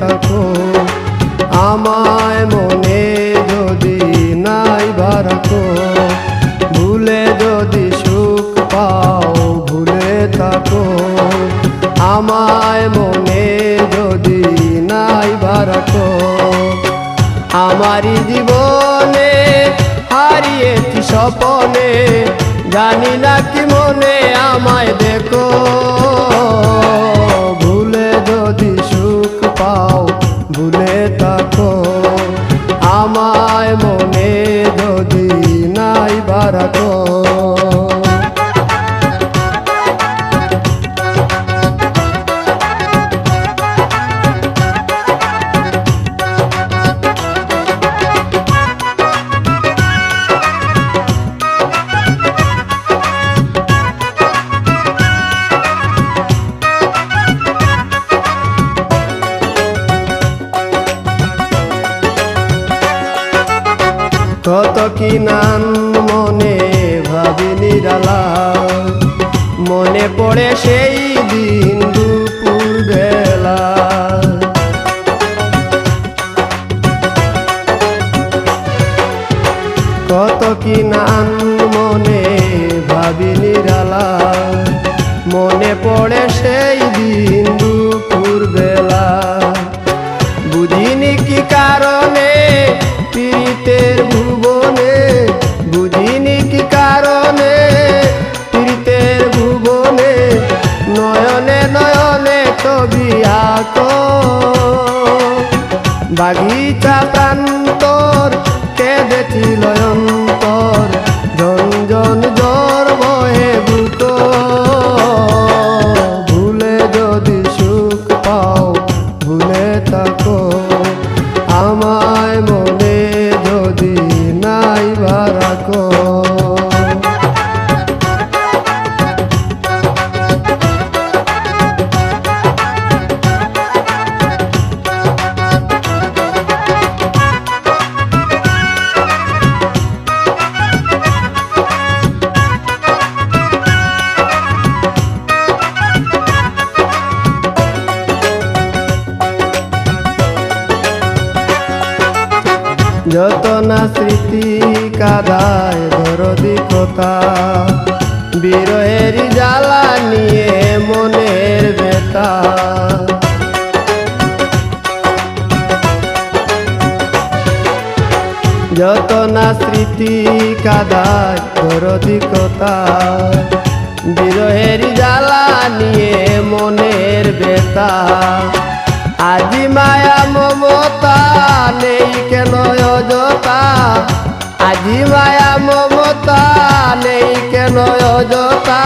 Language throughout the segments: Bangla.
রাখো আমায় মনে যদি নাই বারাখো ভুলে যদি সুখ পাও, ভুলে থাকো। আমায় মনে যদি নাই বারাখো আমারই জীবনে হারিয়েছি স্বপনে, জানি না কি মনে আমায় দেখো। থাকো। কি নান মনে ভাবি নিরালা। মনে পড়ে সেই দিন দুপুর বেলা। কত কি নান মনে ভাবি নিরালা। মনে পড়ে সেই দিন দুপুর বেলা। বুঝিনি কি কারণে পীড়িতের ভুবনে বাঘ যত না স্মৃতি কাদায় দরদি কথা বিরহের জ্বালা নিয়ে মনের বেতা যত না স্মৃতি কাদায় দরদি কথা বিরহের জ্বালা নিয়ে মনের বেতা আজি মায়া মমতা নেই কেন অযথা? আজি মায়া মমতা নেই কেন অযথা?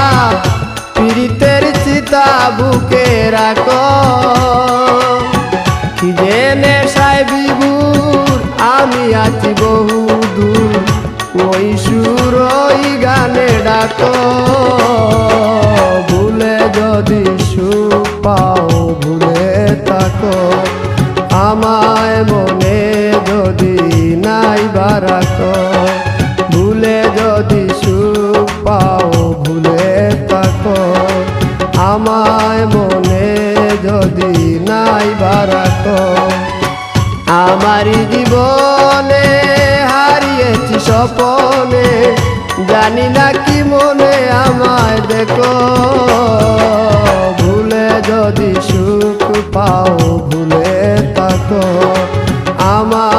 পীড়িতের চিতা বুকে রাখো। কি সাই বিভুর, আমি আছি বহু দূর ওই সুর ওই গানে ডাকো। রাখ। ভুলে যদি সুখ পাও, ভুলে থাকো। আমায় মনে যদি নাই বারাক আমার জীবনে হারিয়েছি স্বপনে, জানি না কি মনে আমায় দেখো। ভুলে যদি সুখ পাও, ভুলে থাকো। আমার